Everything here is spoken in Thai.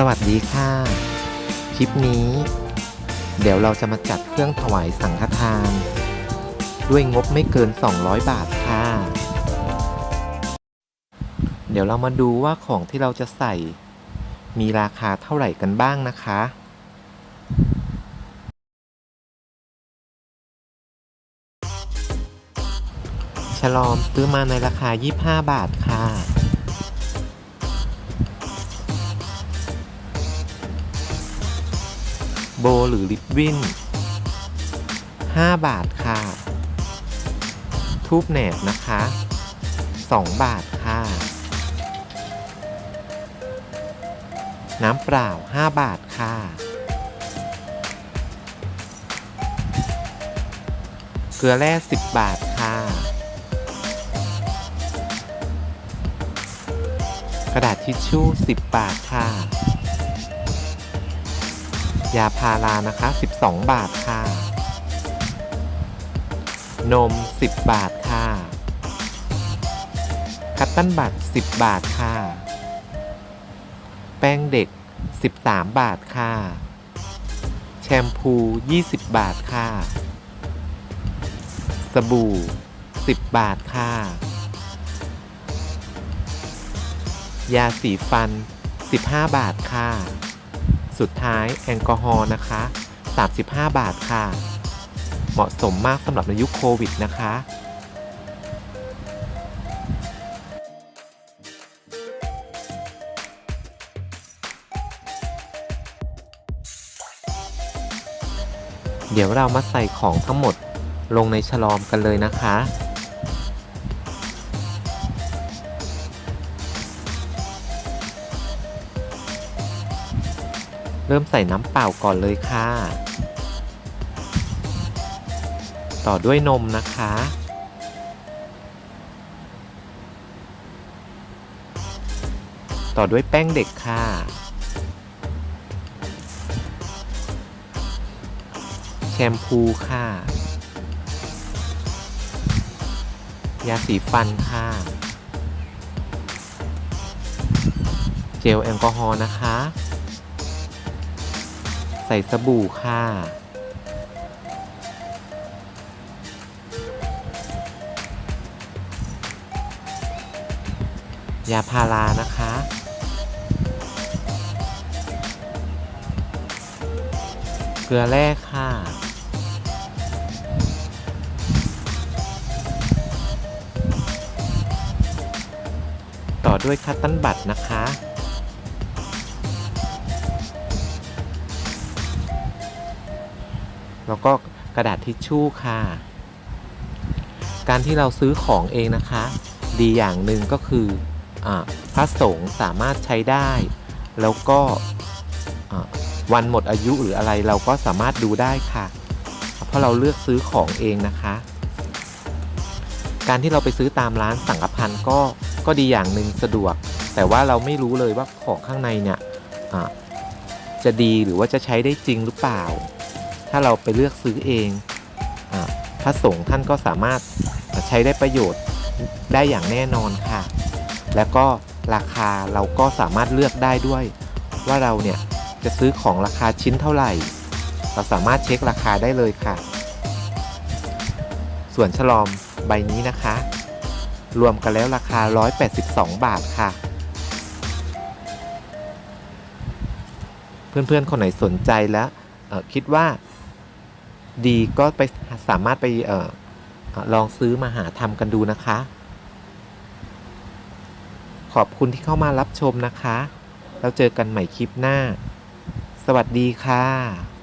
สวัสดีค่ะ คลิปนี้ เดี๋ยวเราจะมาจัดเครื่องถวายสังฆทาน ด้วยงบไม่เกิน 200 บาทค่ะ เดี๋ยวเรามาดูว่าของที่เราจะใส่ มีราคาเท่าไหร่กันบ้างนะคะฉลอมซื้อมาในราคา 25 บาทค่ะ โบหรือลิปวิน5 บาทค่ะ ทูบแหนบนะคะ 2 บาทค่ะ น้ำเปล่า 5 บาทค่ะ เกลือแร่ 10 บาทค่ะ กระดาษทิชชู่ 10 บาทค่ะ ยาพารานะคะ 12 บาทค่ะ นม 10 บาทค่ะ คัตตันบัต10 บาทค่ะ แป้งเด็ก 13 บาทค่ะ แชมพู 20 บาทค่ะ สบู่ 10 บาทค่ะ ยาสีฟัน 15 บาทค่ะ สุดท้ายแอลกอฮอล์นะคะ 35 บาทค่ะ เหมาะสมมากสำหรับในยุคโควิดนะคะเดี๋ยวเรามาใส่ของทั้งหมดลงในฉลอมกันเลยนะคะ เริ่มใส่น้ำเปล่าก่อนเลยค่ะ ต่อด้วยนมนะคะ ต่อด้วยแป้งเด็กค่ะ แชมพูค่ะ ยาสีฟันค่ะ เจลแอลกอฮอล์นะคะ ใส่สบู่ค่ะยาพารานะคะ เกลือแร่ค่ะ ต่อด้วยคัตตันบัตนะคะ แล้วก็กระดาษทิชชู่ค่ะ การที่เราซื้อของเองนะคะ ดีอย่างหนึ่งก็คืออพระสงฆ์สามารถใช้ได้ แล้วก็วันหมดอายุหรืออะไรเราก็สามารถดูได้ค่ะ เพราะเราเลือกซื้อของเองนะคะ การที่เราไปซื้อตามร้านสังฆพันก็ก็ดีอย่างหนึ่งสะดวก แต่ว่าเราไม่รู้เลยว่าของข้างในเนี่ยจะดีหรือว่าจะใช้ได้จริงหรือเปล่า ถ้าเราไปเลือกซื้อเองอพระสงฆ์ท่านก็สามารถใช้ได้ประโยชน์ได้อย่างแน่นอนค่ะ แล้วก็ราคาเราก็สามารถเลือกได้ด้วย ว่าเราเนี่ยจะซื้อของราคาชิ้นเท่าไหร่ เราสามารถเช็คราคาได้เลยค่ะ ส่วนฉลอมใบนี้นะคะ รวมกันแล้วราคา 182 บาทค่ะเพื่อนๆ คนไหนสนใจแล้วคิดว่า ดีก็ไปสามารถไปออลองซื้อมาหาทำกันดูนะคะ ขอบคุณที่เข้ามารับชมนะคะ แล้วเจอกันใหม่คลิปหน้า สวัสดีค่ะ